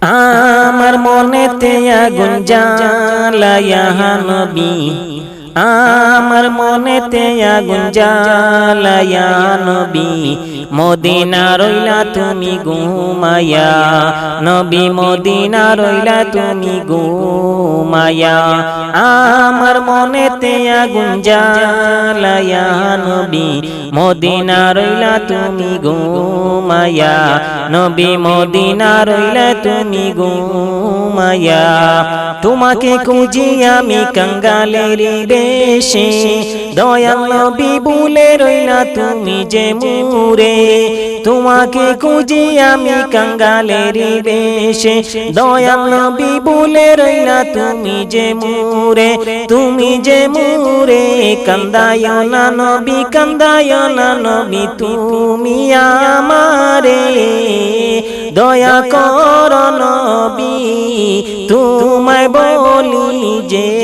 আমার মনেতে আগুন জ্বালায়া নবী। আমার মনেতে আগুন জ্বালায়া নবী। মদিনা রইলা তুমি ঘুমায়া। নবী, মদিনা রইলা তুমি ঘুমায়া আমার মনেতে আগুন জ্বালায়া নবী। মদিনা রইলা তুমি ঘুমায়া নবী মদিনা রইলা তুমি ঘুমায়া তোমাকে খুঁজি আমি কাঙ্গালের বেশে দয়াল নবী বলে রইলা তুমি যে মুরে। তোমাকে খুঁজি আমি কাঙ্গালের বেশে দয়াল নবী বলে রইলা তুমি যে মুরে, তুমি যে মুরে, কান্দায় না নবী, কান্দায় না নবী, তুমি আমারে। দয়া কর নবী, তোমায় বলি যে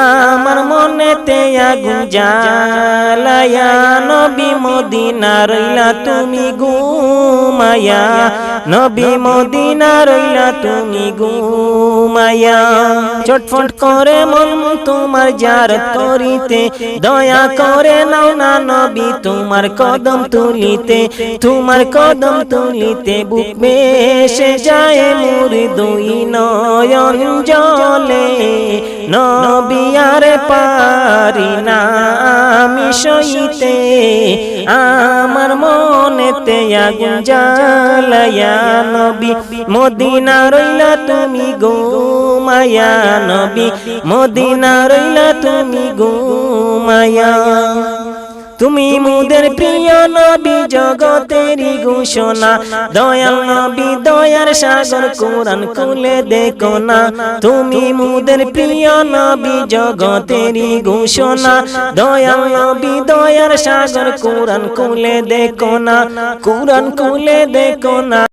আমার মনেতে আগুন জ্বালায়া, নবী মদিনা রইলা তুমি ঘুমায়া, নবী মদিনা রইলা তুমি ঘুমায়া। চটফট করে মন তোমার জারত করিতে, দয়া করে নাও না নবী তোমার কদম তুলিতে, তোমার কদম তুলিতে বুক বেসে যায় মোর দুই নয়ন জলে। নবী আর পারি না, আমি সইতে আমার মনেতে আগুন জ্বালায়া নবী, মদিনা রইলা তুমি গোমায়া নবী, মদিনা রইলা তুমি গোমায়া তুমি মুদের প্রিয় নবী জগতেরই ঘোষণা। দয়াল নবী দয়ার সাগর কোরআন খুলে দেখো না। তুমি মুদের প্রিয় নবী জগতেরই ঘোষণা। দয়াল নবী দয়ার সাগর কোরআন খুলে দেখো না। কোরআন খুলে দেখো না।